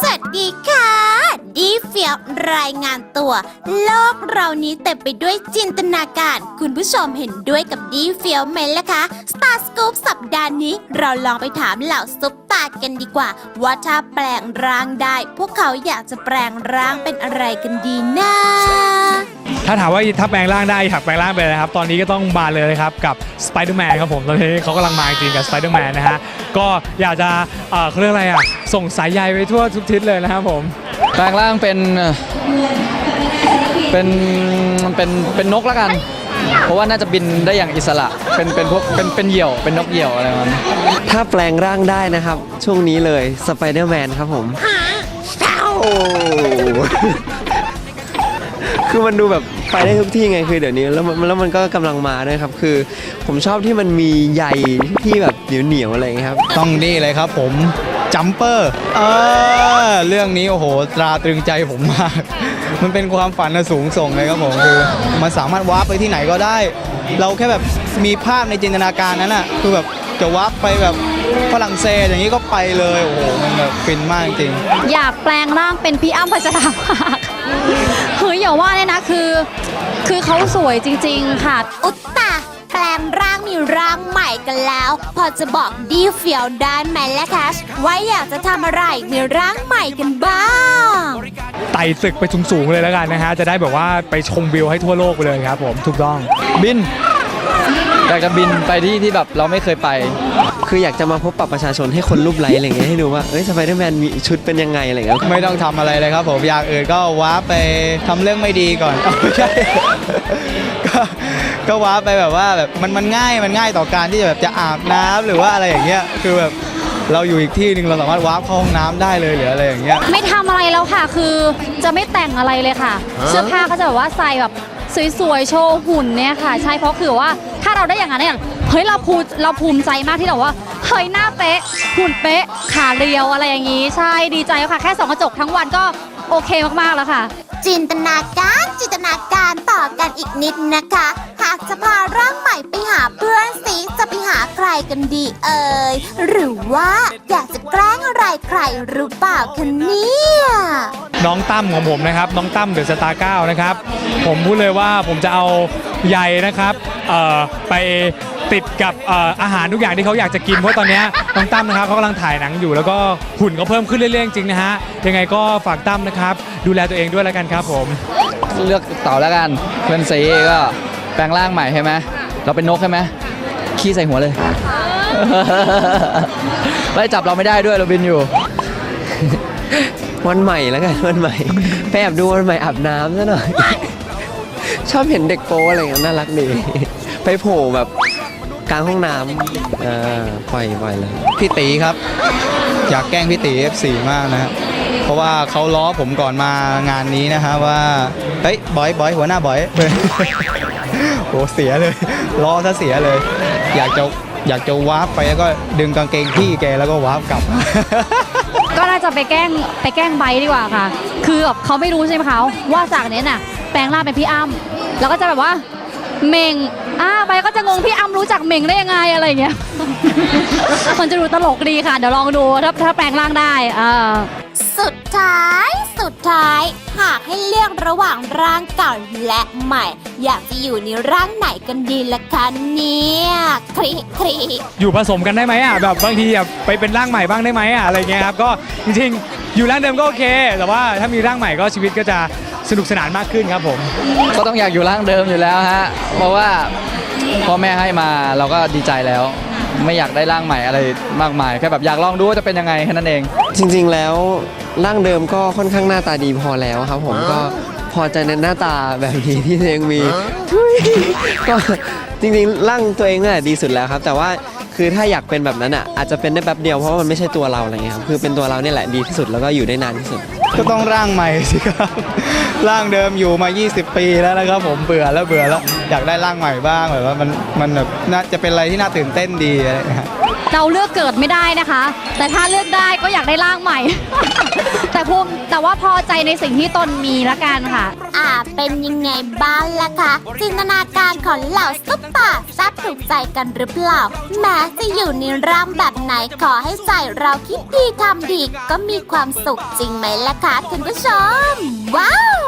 สวัสดีค่ะ ดีเฟียรายงานตัว โลกเรานี้เต็มไปด้วยจินตนาการ คุณผู้ชมเห็นด้วยกับดีเฟียไหมล่ะคะ สตาร์สกู๊ปสัปดาห์นี้ เราลองไปถามเหล่าซุปตากันดีกว่า ว่าถ้าแปลงร่างได้ พวกเขาอยากจะแปลงร่างเป็นอะไรกันดีนะถ้าถามว่าถ้าแปลงร่างได้อยากแปลงร่างเป็นอะไรครับ ตอนนี้ก็ต้องมาเลยนะครับกับสไปเดอร์แมนครับผมตอนนี้เขากำลังมาจริงกับสไปเดอร์แมนนะฮะ ก็อยากจะเอ่อเขาเรียกอะไรอะส่งสายใยไปทั่วทุกทิศเลยนะครับผม แปลงร่างเป็นเอ่อเป็นเป็นเป็นนกแล้วกัน เพราะว่าน่าจะบินได้อย่างอิสระ เป็นเป็นพวกเป็นเป็นเหยี่ยว เป็นนกเหยี่ยวอะไรประมัน ถ้าแปลงร่างได้นะครับ ช่วงนี้เลยสไปเดอร์แมนครับผมเอ้า คือมันดูแบบไปได้ทุกที่ไงคือเดี๋ยวนี้แล้วมันแล้วมันก็กำลังมาด้วยครับ คือ ผมชอบที่มันมีใยที่แบบเหนียวเหนียวๆอะไรอย่างเงี้ยครับ ต้องนี่เลยครับผมจัมเปอร์เออเรื่องนี้โอ้โหตราตรึงใจผมมาก มันเป็นความฝันอันสูงส่งเลยครับผมคือมันสามารถวาร์ปไปที่ไหนก็ได้ เราแค่แบบมีภาพในจินตนาการนั้นอะคือแบบจะวาร์ปไปแบบฝรั่งเศสอย่างนี้ก็ไปเลยโอ้โหมันแบบฟินมากจริง อยากแปลงร่างเป็นพี่อ้ำพัชราภาคื ออย่าว่าเลยนะคือ คือเขาสวยจริง ๆ ค่ะ อุตตะแปลงร่างมีร่างใหม่กันแล้ว พอจะบอกดีเฟียวได้ไหมล่ะคะว่าอยากจะทำอะไรมีร่างใหม่กันบ้าง ไต่ตึกไปสูงๆเลยแล้วกันนะฮะ จะได้แบบว่าไปชมวิวให้ทั่วโลกไปเลยครับผม ถูกต้อง บินอยากจะบินไปที่ที่แบบเราไม่เคยไป คืออยากจะมาพบปะประชาชนให้คนรูปไลค์อะไรอย่างเงี้ยให้ดูว่าเอ้ยสไปเดอร์แมนมีชุดเป็นยังไงอะไรอย่างเงี้ยไม่ต้องทำอะไรเลยครับผมอย่างอื่นก็วาร์ปไปทำเรื่องไม่ดีก่อนเอาไม่ใช่ ก็ก็วาร์ปไปแบบว่าแบบมันมันง่ายมันง่ายต่อการที่จะแบบจะอาบน้ำหรือว่าอะไรอย่างเงี้ยคือแบบเราอยู่อีกที่หนึ่งเราสามารถวาร์ปเข้าห้องน้ำได้เลยหรืออะไรอย่างเงี้ย ไม่ทำอะไรแล้วค่ะ คือจะไม่แต่งอะไรเลยค่ะ เสื้อผ้าก็จะแบบว่าใส่แบบสวยๆ โชว์หุ่นเนี่ยค่ะ ใช่เพราะคือว่า ถ้าเราได้อย่างนั้นเนี่ยเฮ้ยเราภูเราภูมิใจมากที่เราว่าเฮ้ยหน้าเป๊ะหุ่นเป๊ะขาเรียวอะไรอย่างนี้ ใช่ดีใจค่ะ แค่สองกระจกทั้งวันก็โอเคมากๆแล้วค่ะ จินตนาการจินตนาการต่อกันอีกนิดนะคะ หากจะพาร่างใหม่ไปหาเพื่อนสิจะไปหาใครกันดีเอ่ยหรือว่าอยากจะแกล้งอะไรใครหรือเปล่าคะเนี่ย น้องตั้มของผมนะครับ น้องตั้มเดอะสตาร์เก้านะครับ ผมพูดเลยว่าผมจะเอาใยนะครับเอ่อไปติดกับเอ่ออาหารทุกอย่างที่เขาอยากจะกินเพราะตอนเนี้ยน้องตั้มนะครับเขากำลังถ่ายหนังอยู่ แล้วก็หุ่นเขาเพิ่มขึ้นเรื่อยๆจริงๆนะฮะยังไงก็ฝากตั้มนะครับ ดูแลตัวเองด้วยแล้วกันครับผม เลือกเต่าแล้วกัน เพื่อนซีก็แปลงร่างใหม่ใช่ไหมเราเป็นนกใช่ไหมขี้ใส่หัวเลย ไล่จับเราไม่ได้ด้วยเราบินอยู่ วันใหม่แล้วกันวันใหม่ไปแอบดูวันใหม่อาบน้ำซะหน่อย ชอบเห็นเด็กโป๊อะไรอย่างเงี้ยน่ารักดีไปโผล่แบบกลางห้องน้ำอ่าปล่อยปล่อยเลยพี่ตีครับ อยากแกล้งพี่ตี F4 มากนะฮะเพราะว่าเขาล้อผมก่อนมางานนี้นะฮะว่าเฮ้ยบอยบอยหัวหน้าบอยโอ้เสียเลยล้อซะเสียเลย อยากจะอยากจะวาร์ปไปแล้วก็ดึงกางเกงพี่แกแล้วก็วาร์ปกลับ ก็น่าจะไปแกล้งไปแกล้งไบดีกว่าค่ะ คือแบบเขาไม่รู้ใช่ไหมเขาว่าจากนี้น่ะ แปลงร่างเป็นพี่อ้ำแล้วก็จะแบบว่าเม่งอ้าไบก็จะงงพี่อ้ำรู้จักเม่งได้ยังไงอะไรอย่างเงี้ยมันจะดูตลกดีค่ะ เดี๋ยวลองดูถ้าถ้าแปลงร่างได้อ่า สุดท้าย สุดท้าย หากให้เลือกระหว่างร่างเก่าและใหม่ อยากจะอยู่ในร่างไหนกันดีล่ะคะเนี่ยคลิคลิอยู่ผสมกันได้ไหมอะแบบบางทีแบบไปเป็นร่างใหม่บ้างได้ไหมอะอะไรเงี้ยครับก็จริงๆ อยู่ร่างเดิมก็โอเค แต่ว่าถ้ามีร่างใหม่ก็ชีวิตก็จะสนุกสนานมากขึ้นครับผม ก็ต้องอยากอยู่ร่างเดิมอยู่แล้วฮะ เพราะว่าพ่อแม่ให้มาเราก็ดีใจแล้ว ไม่อยากได้ร่างใหม่อะไรมากมายแค่แบบอยากลองดูว่าจะเป็นยังไงแค่นั้นเอง จริงๆแล้ว ร่างเดิมก็ค่อนข้างหน้าตาดีพอแล้วครับ ผมก็พอใจในหน้าตาแบบนี้ที่ตัวเองมีทุยก็จริงๆร่างตัวเองเนี่ยดีสุดแล้วครับ แต่ว่าคือถ้าอยากเป็นแบบนั้นอะอาจจะเป็นได้แป๊บเดียวเพราะว่ามันไม่ใช่ตัวเราอะไรเงี้ยครับคือเป็นตัวเราเนี่ยแหละดีที่สุดแล้วก็อยู่ได้นานที่สุด ก็ต้องร่างใหม่สิครับร่างเดิมอยู่มา 20 ปีแล้วนะครับ ผมเบื่อแล้วเบื่อแล้วอยากได้ร่างใหม่บ้างแบบว่ามันมันแบบน่าจะเป็นอะไรที่น่าตื่นเต้นดีอะไรอย่าง เราเลือกเกิดไม่ได้นะคะ แต่ถ้าเลือกได้ก็อยากได้ร่างใหม่ แต่ภูมิแต่ว่าพอใจในสิ่งที่ตนมีละกันค่ะ อ่า เป็นยังไงบ้างล่ะคะ จินตนาการของเหล่าซุปตาแซ่บถูกใจกันหรือเปล่า แม้จะอยู่ในร่างแบบไหนขอให้ใจเราคิดดีทำดี ก็มีความสุขจริงไหมล่ะคะคุณผู้ชม ว้าว